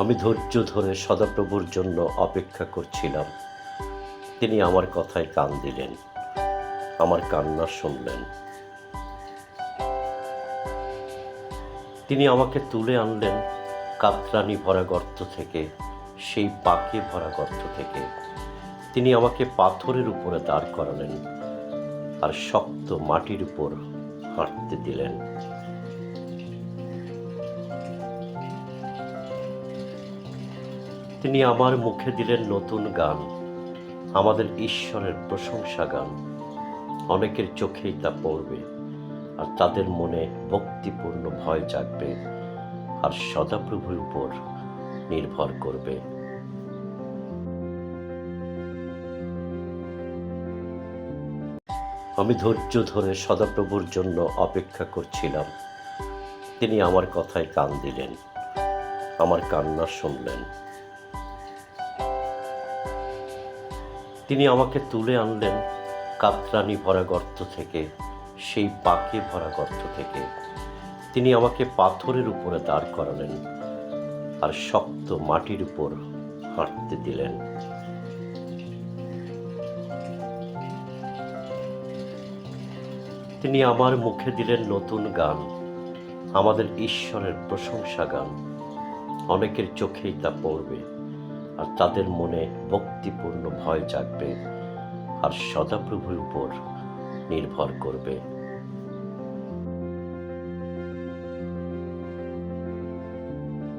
আমি ধৈর্য ধরে সদাপ্রভুর জন্য অপেক্ষা করছিলাম। তিনি আমার কথায় কান দিলেন, আমার কান্না শুনলেন। তিনি আমাকে তুলে আনলেন কাতরানি ভরা গর্ত থেকে, সেই পাকে ভরা গর্ত থেকে। তিনি আমাকে পাথরের উপরে দাঁড় করালেন আর শক্ত মাটির উপর হাঁটতে দিলেন। তিনি আমার মুখে দিলেন নতুন গান, আমাদের ঈশ্বরের প্রশংসা গান। অনেকের চোখেই তা পড়বে, আর তাদের মনে ভক্তিপূর্ণ ভয় জাগবে, আর সদাপ্রভুর উপর নির্ভর করবে। আমি ধৈর্য ধরে সদাপ্রভুর জন্য অপেক্ষা করছিলাম। তিনি আমার কথায় কান দিলেন, আমার কান্না শুনলেন। তিনি আমাকে তুলে আনলেন কাতরানি ভরা গর্ত থেকে, সেই পাকে ভরা গর্ত থেকে। তিনি আমাকে পাথরের উপরে দাঁড় করালেন আর শক্ত মাটির উপর হাঁটতে দিলেন। তিনি আমার মুখে দিলেন নতুন গান, আমাদের ঈশ্বরের প্রশংসা গান অনেকের চোখেই তা পড়বে। আর তাদের মনে ভক্তিপূর্ণ ভয় জাগবে আর সদাপ্রভুর উপর নির্ভর করবে।